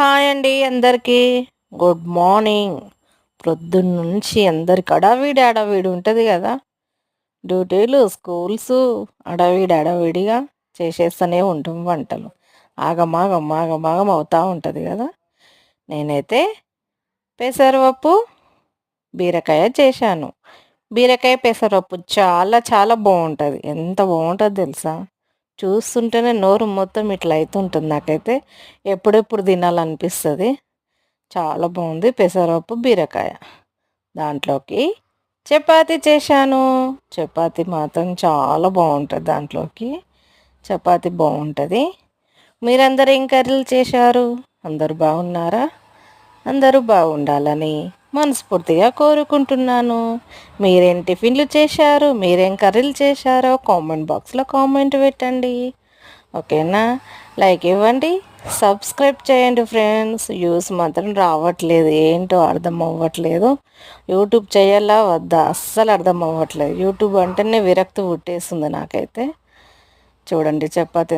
Hi అండి అందరికీ. Good morning. ప్రొద్దున్న నుంచి అందరికి అడవిడి అడవిడి ఉంటుంది కదా. డ్యూటీలు స్కూల్స్ అడవిడి అడవిడిగా చేసేస్తూనే ఉంటాం వంటలు. ఆగమాగం ఆగమాగం అవుతూ ఉంటుంది కదా. నేనైతే పెసరపప్పు బీరకాయ చేశాను. బీరకాయ పెసరపప్పు చాలా చాలా బాగుంటుంది. ఎంత బాగుంటుంది తెలుసా? చూస్తుంటేనే నోరు మొత్తం ఇట్లా అవుతుంటుంది నాకైతే. ఎప్పుడెప్పుడు తినాలనిపిస్తుంది. చాలా బాగుంది పెసరపప్పు బీరకాయ. దాంట్లోకి చపాతి చేశాను. చపాతి మాత్రం చాలా బాగుంటుంది దాంట్లోకి. చపాతి బాగుంటుంది. మీరందరూ ఏం కర్రీలు చేశారు? అందరూ బాగున్నారా? అందరూ బాగుండాలని మనస్ఫూర్తిగా కోరుకుంటున్నాను. మీరేం టిఫిన్లు చేశారు? మీరేం కర్రీలు చేశారో కామెంట్ బాక్స్లో కామెంట్ పెట్టండి. ఓకేనా? లైక్ ఇవ్వండి. సబ్స్క్రైబ్ చేయండి ఫ్రెండ్స్. వ్యూస్ మాత్రం రావట్లేదు. ఏంటో అర్థం అవ్వట్లేదు. యూట్యూబ్ చేయాలా? వద్దా? అస్సలు అర్థం అవ్వట్లేదు. యూట్యూబ్ అంటేనే విరక్తి పుట్టేస్తుంది నాకైతే. చూడండి చపాతి